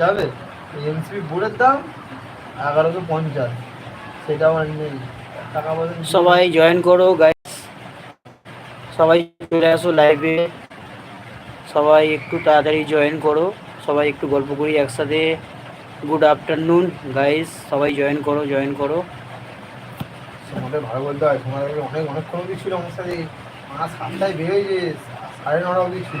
যাবে? এনসিপি বোর্ডের দাম এগারোশো পঞ্চাশ। সেটা আমার নেই। টাকা পয়সা সবাই জয়েন করো গাইস সবাই চলে আসো লাইভে সবাই একটু তাড়াতাড়ি জয়েন করো। সবাই একটু গল্প করি একসাথে। গুড আফটারনুন গাইস সবাই জয়েন করো জয়েন করো। তোমাদের ভালো বলতে হয় তোমার অনেক অনেকক্ষণ অবধি ছিল আমার সাথে। মা সাতটায় বেরোয় যে সাড়ে নটা অবধি ছিল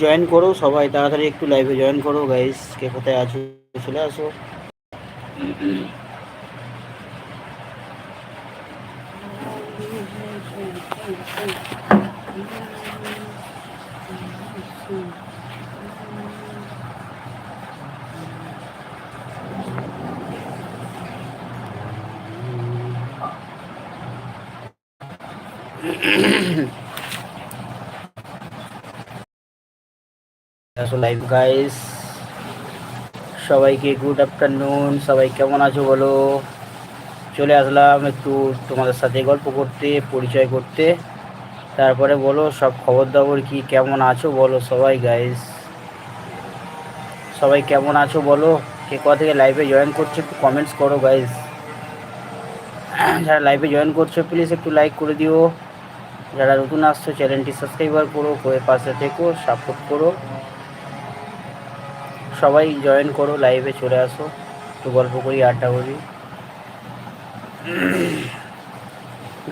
জয়েন করো সবাই তাড়াতাড়ি একটু লাইভে জয়েন করো। গাইস কে কোথায় আছো চলে আসো। আসো লাইভ গাইস সবাইকে গুড আফটারনুন সবাই কেমন আছো বলো? চলে আসলাম একটু তোমাদের সাথে গল্প করতে, পরিচয় করতে। তারপরে বলো, সব খবর দাবর কি, কেমন আছো বলো সবাই গাইস সবাই কেমন আছো বলো? কে কোথা থেকে লাইভে জয়েন করছ একটু কমেন্টস করো গাইস যারা লাইভে জয়েন করছ প্লিজ একটু লাইক করে দিও। যারা নতুন আসছো চ্যানেলটি সাবস্ক্রাইবার করো, করে পাশে থেকো সাপোর্ট করো। সবাই জয়েন করো লাইভে চলে আসো, একটু গল্প করি, আড্ডা করি।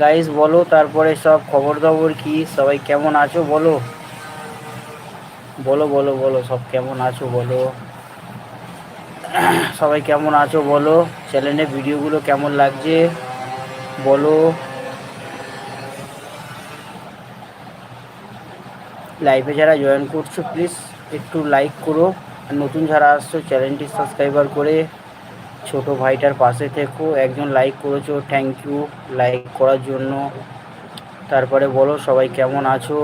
গাইস বলো, তারপরে সব খবর খবর কি? সবাই কেমন আছো? বলো। বলো বলো বলো, সব কেমন আছো? বলো। সবাই কেমন আছো? বলো। চ্যানেলে ভিডিওগুলো কেমন লাগছে? বলো। লাইভে যারা জয়েন করছ প্লিজ একটু লাইক করো। নতুন যারা আসছো চ্যানেলটি সাবস্ক্রাইবার করে ছোট ভাইটার পাশে থেকো। একজন লাইক করেছ থ্যাংক ইউ লাইক করার জন্য। তারপরে বলো সবাই কেমন আছো?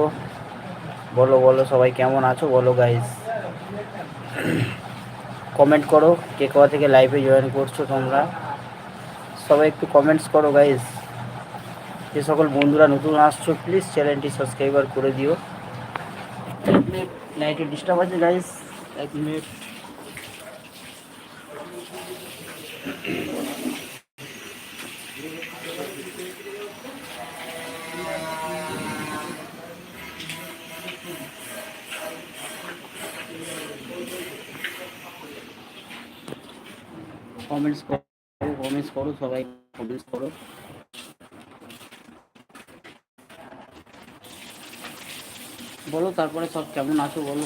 বলো বলো সবাই কেমন আছো? বলো গাইজ কমেন্ট করো, কে কোথা থেকে লাইভে জয়েন করছ তোমরা। সবাই একটু কমেন্টস করো গাইস যে সকল বন্ধুরা নতুন আসছো প্লিজ চ্যানেলটি সাবস্ক্রাইবার করে দিও। লাইটে ডিস্টার্ব আছে গাইস এক মিনিট কমেন্টস করো কমেন্টস করো, সবাই কমেন্টস করো। বলো, তারপরে সব কেমন আছো বলো।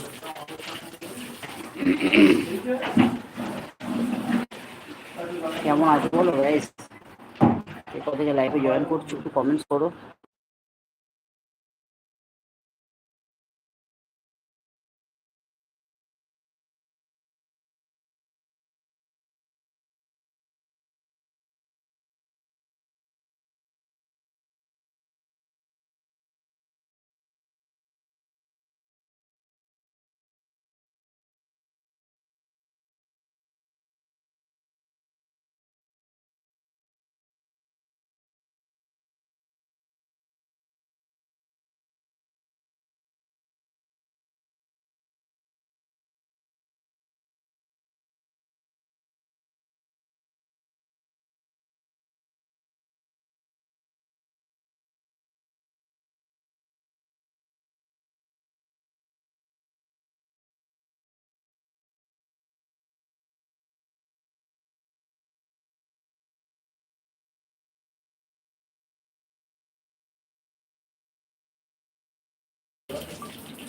কেমন আছো বলো গাইস কোথা থেকে লাইভে জয়েন করছ একটু কমেন্টস করো।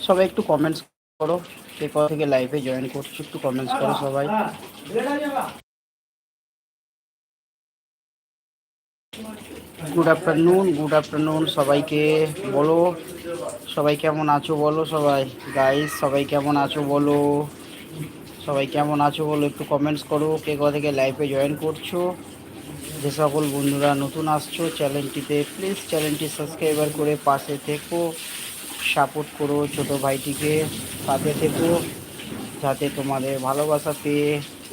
সবাই একটু কমেন্টস করো। কে কোথা থেকে লাইভে জয়েন করছ, একটু কমেন্টস করো সবাই। গুড আফটারনুন গুড আফটারনুন সবাইকে। বলো, সবাই কেমন আছো বলো সবাই? গাইস সবাই কেমন আছো বলো? সবাই কেমন আছো বলো একটু কমেন্টস করো। কে কোথা থেকে লাইভে জয়েন করছ? যে সকল বন্ধুরা নতুন আসছো চ্যানেলটিতে প্লিজ চ্যানেলটি সাবস্ক্রাইবার করে পাশে থেকো। সাপোর্ট করো ছোট ভাইটিকে। পাশে থেকো, যাতে তোমাদের ভালোবাসা পেয়ে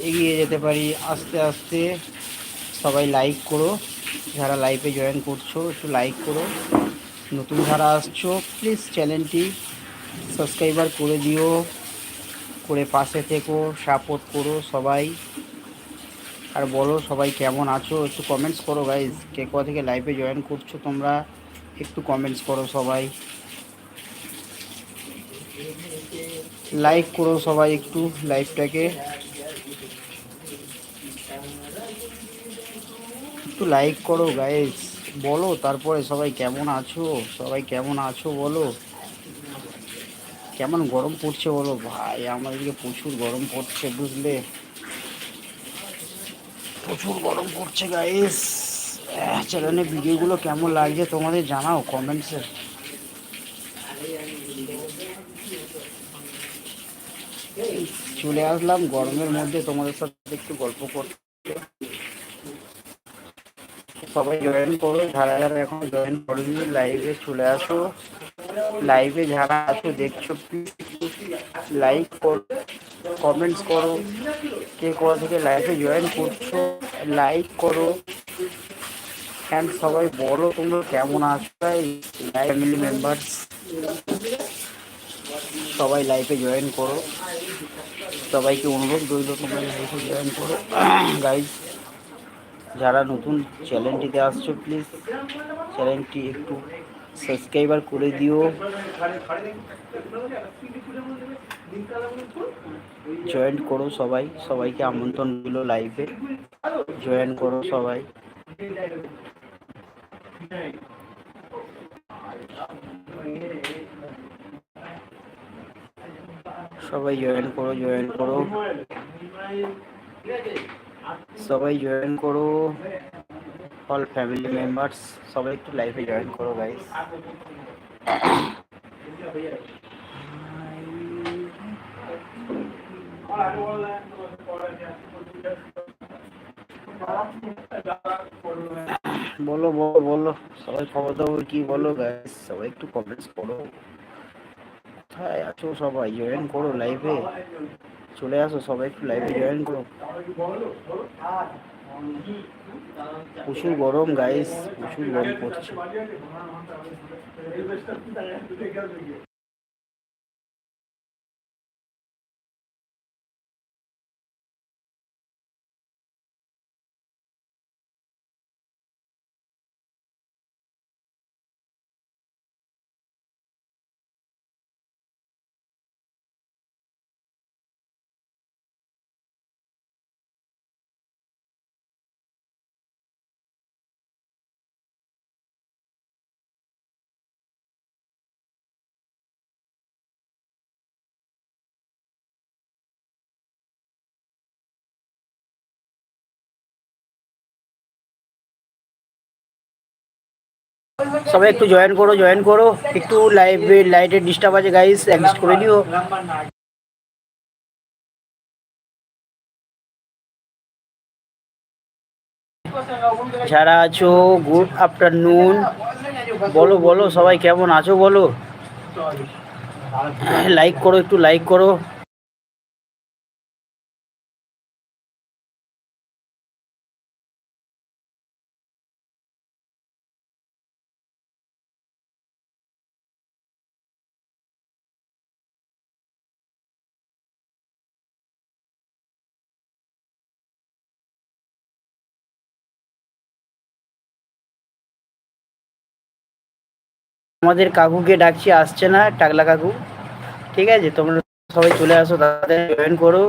এগিয়ে যেতে পারি। আস্তে আস্তে সবাই লাইক করো। যারা লাইভে জয়েন করছ, একটু লাইক করো। নতুন যারা আসছো প্লিজ চ্যানেলটি সাবস্ক্রাইবার করে দিও। করে পাশে থেকো সাপোর্ট করো সবাই। আর বলো সবাই কেমন আছো? একটু কমেন্টস করো গাইজ কে কোথা থেকে লাইভে জয়েন করছ তোমরা? একটু কমেন্টস করো সবাই। লাইক করো সবাই একটু লাইভটাকে একটু লাইক করো গাইজ বলো তারপরে সবাই কেমন আছো? সবাই কেমন আছো বলো? কেমন গরম পড়ছে বলো? ভাই আমাদেরকে প্রচুর গরম পড়ছে, বুঝলে? প্রচুর গরম পড়ছে গাইস চ্যানেলের ভিডিওগুলো কেমন লাগছে তোমাদের জানাও কমেন্টসে চলে আসলাম। গরমের মধ্যে তোমাদের সাথে একটু গল্প করতে। সবাই জয়েন করো। যারা যারা এখন জয়েন করবি লাইভে চলে আসো। লাইভে যারা আছো, দেখছ লাইক করো কমেন্টস করো। কে কোথা থেকে লাইভে জয়েন করছ লাইক করো। অ্যান্ড সবাই বলো তোমরা কেমন আছো? ফ্যামিলি মেম্বার্স সবাই লাইভে জয়েন করো। সবাইকে অনুরোধ রইল জয়েন করো। গাইজ যারা নতুন চ্যানেলটিতে আসছো প্লিজ চ্যানেলটি একটু সাবস্ক্রাইবার করে দিও। জয়েন করো সবাই। সবাইকে আমন্ত্রণ দিল লাইভে জয়েন করো সবাই। সবাই জয়েন করো জয়েন করো। সবাই জয়েন করো। অল ফ্যামিলি মেম্বার্স সবাই একটু লাইভে জয়েন করো গাইস বলো বলো বলো। সবাই খবর দাবর কি বলো গাইস সবাই একটু কমেন্টস করো। কোথায় আছো সবাই? জয়েন করো লাইভে চলে আসো সবাই একটু লাইভে জয়েন করো। প্রচুর গরম গাইস প্রচুর গরম পড়ছে। সবাই একটু জয়েন করো জয়েন করো। একটু লাইভ লাইটের ডিস্টার্ব আছে গাইস অ্যাডজাস্ট করে দিও যারা আছো গুড আফটারনুন বলো বলো সবাই কেমন আছো বলো? লাইক করো একটু লাইক করো। আমাদের কাকুকে ডাকছি, আসছে না, টাকলা কাকু। ঠিক আছে, তোমরা সবাই চলে আসো তাদের জয়েন করো।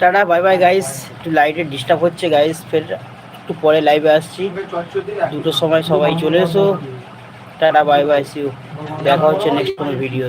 টাটা বাই বাই গাইস একটু লাইটের ডিস্টার্ব হচ্ছে গাইস ফের একটু পরে লাইভে আসছি। দুটোর সময় সবাই চলে এসো। টাটা বাই বাই সিউ দেখা হচ্ছে নেক্সট কোনো ভিডিও